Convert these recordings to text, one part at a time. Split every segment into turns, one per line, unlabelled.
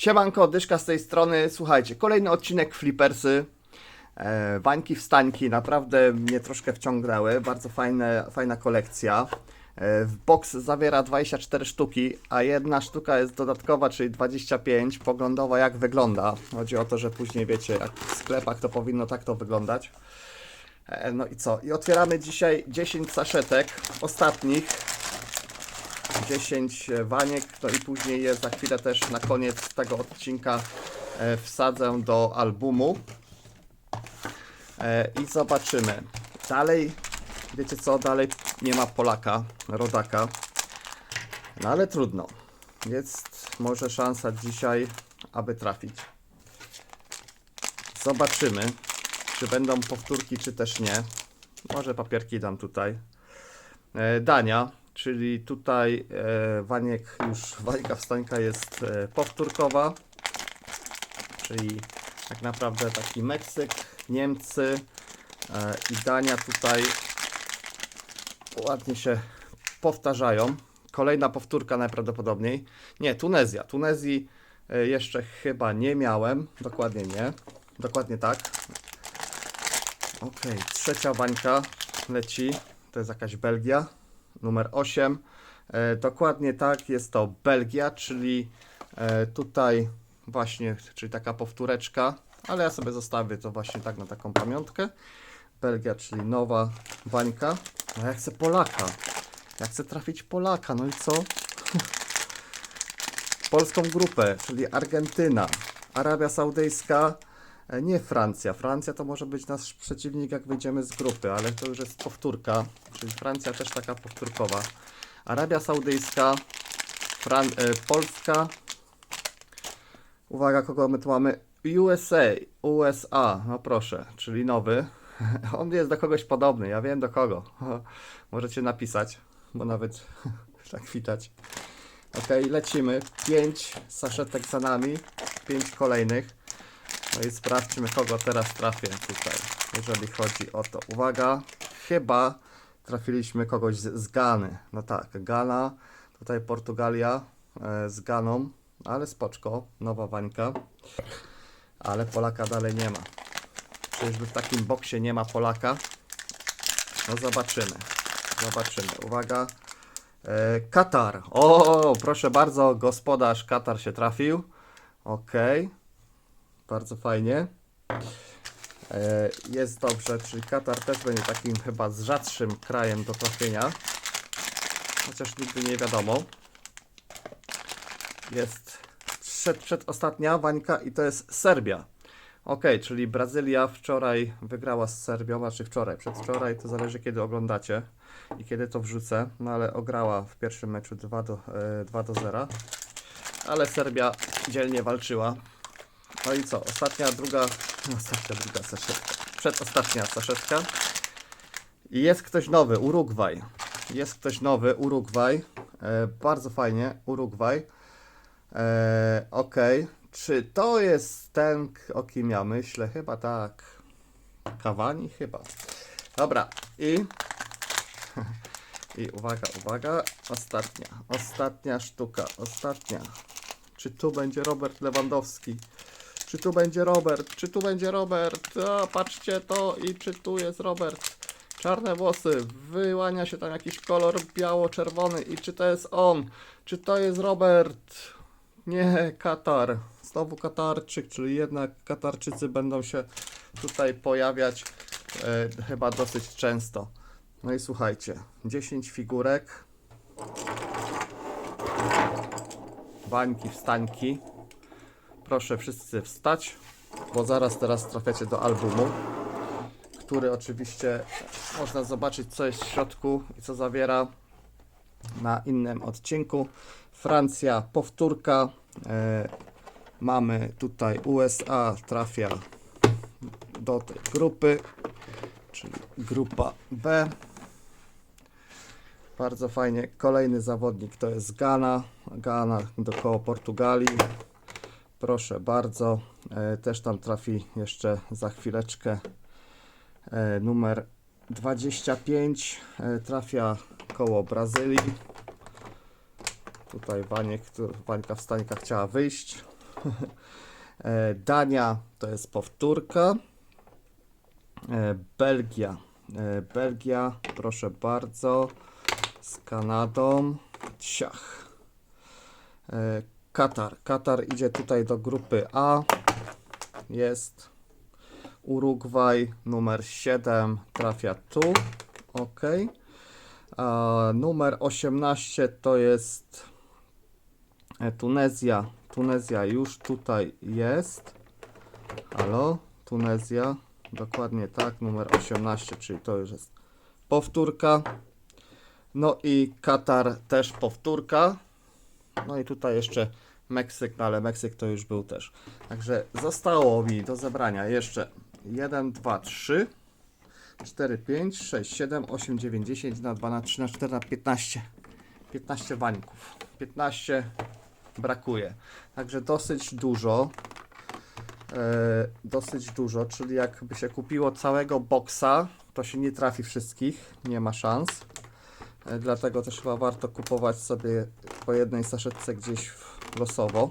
Siemanko, Dyszka z tej strony. Słuchajcie, kolejny odcinek Flippersy. E, Wańki wstańki naprawdę mnie troszkę wciągnęły. Bardzo fajne, fajna kolekcja. E, box zawiera 24 sztuki, a jedna sztuka jest dodatkowa, czyli 25. Poglądowa jak wygląda. Chodzi o to, że później wiecie, jak w sklepach to powinno tak to wyglądać. E, no i co? I otwieramy dzisiaj 10 saszetek, ostatnich. 10 waniek, no i później je za chwilę też na koniec tego odcinka e, wsadzę do albumu. E, I zobaczymy. Dalej, wiecie co, dalej nie ma Polaka, rodaka. No ale trudno. Jest może szansa dzisiaj, aby trafić. Zobaczymy, czy będą powtórki, czy też nie. Może papierki dam tutaj. E, Dania, czyli tutaj e, Waniek już, Wańka Wstańka jest e, powtórkowa, czyli tak naprawdę taki Meksyk, Niemcy e, i Dania tutaj ładnie się powtarzają. Kolejna powtórka najprawdopodobniej. Nie, Tunezja. Tunezji jeszcze chyba nie miałem. Dokładnie nie. Dokładnie tak. Ok, trzecia bańka leci. To jest jakaś Belgia. Numer 8. E, dokładnie tak, jest to Belgia, czyli e, tutaj właśnie, czyli taka powtóreczka, ale ja sobie zostawię to właśnie tak na taką pamiątkę. Belgia, czyli nowa bańka. A ja chcę Polaka. Ja chcę trafić Polaka, no i co? Polską grupę, czyli Argentyna, Arabia Saudyjska, nie Francja. Francja to może być nasz przeciwnik, jak wyjdziemy z grupy, ale to już jest powtórka, czyli Francja też taka powtórkowa. Arabia Saudyjska, Fran- e, Polska. Uwaga, kogo my tu mamy? USA, USA, no proszę, czyli nowy. On jest do kogoś podobny, ja wiem do kogo. Możecie napisać, bo nawet tak widać. Ok, lecimy. 5 saszetek za nami, 5 kolejnych. No i sprawdźmy, kogo teraz trafię tutaj, jeżeli chodzi o to. Uwaga, chyba trafiliśmy kogoś z, z Gany. No tak, Gana, tutaj Portugalia e, z Ganą, ale spoczko, nowa wańka. Ale Polaka dalej nie ma. Czyżby w takim boksie nie ma Polaka? No zobaczymy. Zobaczymy. Uwaga. E, Katar. O, proszę bardzo, gospodarz Katar się trafił. Ok. Bardzo fajnie. E, jest dobrze, czyli Katar też będzie takim chyba rzadszym krajem do trafienia. Chociaż nigdy nie wiadomo. Jest przed, przedostatnia wańka i to jest Serbia. Ok, czyli Brazylia wczoraj wygrała z Serbią, znaczy wczoraj, przedwczoraj, to zależy kiedy oglądacie i kiedy to wrzucę, no ale ograła w pierwszym meczu 2 do, e, 2 do 0, ale Serbia dzielnie walczyła. No i co, ostatnia, druga, ostatnia, druga saszetka, przedostatnia saszetka i jest ktoś nowy, Urugwaj, jest ktoś nowy, Urugwaj, e, bardzo fajnie, Urugwaj, e, ok, czy to jest ten, o kim ja myślę? Chyba tak. Kawani? Chyba. Dobra, i. I uwaga, uwaga. Ostatnia. Ostatnia sztuka. Ostatnia. Czy tu będzie Robert Lewandowski? Czy tu będzie Robert? Czy tu będzie Robert? A, patrzcie to i czy tu jest Robert? Czarne włosy, wyłania się tam jakiś kolor biało-czerwony i czy to jest on? Czy to jest Robert? Nie, Katar. Znowu Katarczyk, czyli jednak Katarczycy będą się tutaj pojawiać e, chyba dosyć często. No i słuchajcie, 10 figurek. Bańki, wstańki. Proszę wszyscy wstać, bo zaraz teraz trafiacie do albumu, który oczywiście można zobaczyć co jest w środku i co zawiera na innym odcinku. Francja, powtórka. E, mamy tutaj USA, trafia do tej grupy, czyli grupa B. Bardzo fajnie. Kolejny zawodnik to jest Ghana. Ghana dookoła Portugalii. Proszę bardzo. E, też tam trafi jeszcze za chwileczkę e, numer 25. E, trafia koło Brazylii. Tutaj Wanie, któ- Wańka Wstańka chciała wyjść. Dania to jest powtórka. Belgia. Belgia, proszę bardzo. Z Kanadą. Ciach. Katar. Katar idzie tutaj do grupy A. Jest. Urugwaj numer 7 trafia tu. Ok. Numer 18 to jest e, Tunezja. Tunezja już tutaj jest. Halo? Tunezja. Dokładnie tak, numer 18, czyli to już jest powtórka. No i Katar też powtórka. No i tutaj jeszcze Meksyk, no ale Meksyk to już był też. Także zostało mi do zebrania jeszcze 1, 2, 3, 4, 5, 6, 7, 8, 9, 10 na 2 na 3 na 4 na 15. 15 wańków. 15 brakuje. Także dosyć dużo. E, dosyć dużo, czyli jakby się kupiło całego boksa, to się nie trafi wszystkich, nie ma szans. E, dlatego też chyba warto kupować sobie po jednej saszetce gdzieś w- losowo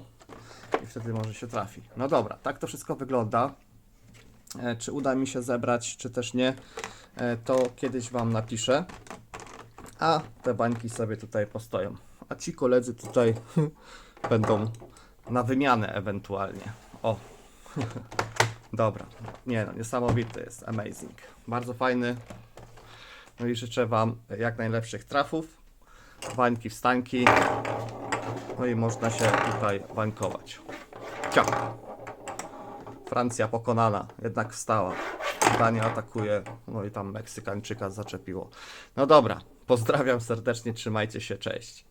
i wtedy może się trafi. No dobra, tak to wszystko wygląda. E, czy uda mi się zebrać, czy też nie, e, to kiedyś Wam napiszę. A te bańki sobie tutaj postoją. A ci koledzy tutaj będą na wymianę ewentualnie. O, Dobra, nie no, niesamowity jest, amazing. Bardzo fajny. No i życzę Wam jak najlepszych trafów, wańki wstańki. No i można się tutaj wańkować. Ciao. Francja pokonana, jednak wstała. Dania atakuje, no i tam Meksykańczyka zaczepiło. No dobra, pozdrawiam serdecznie, trzymajcie się, cześć.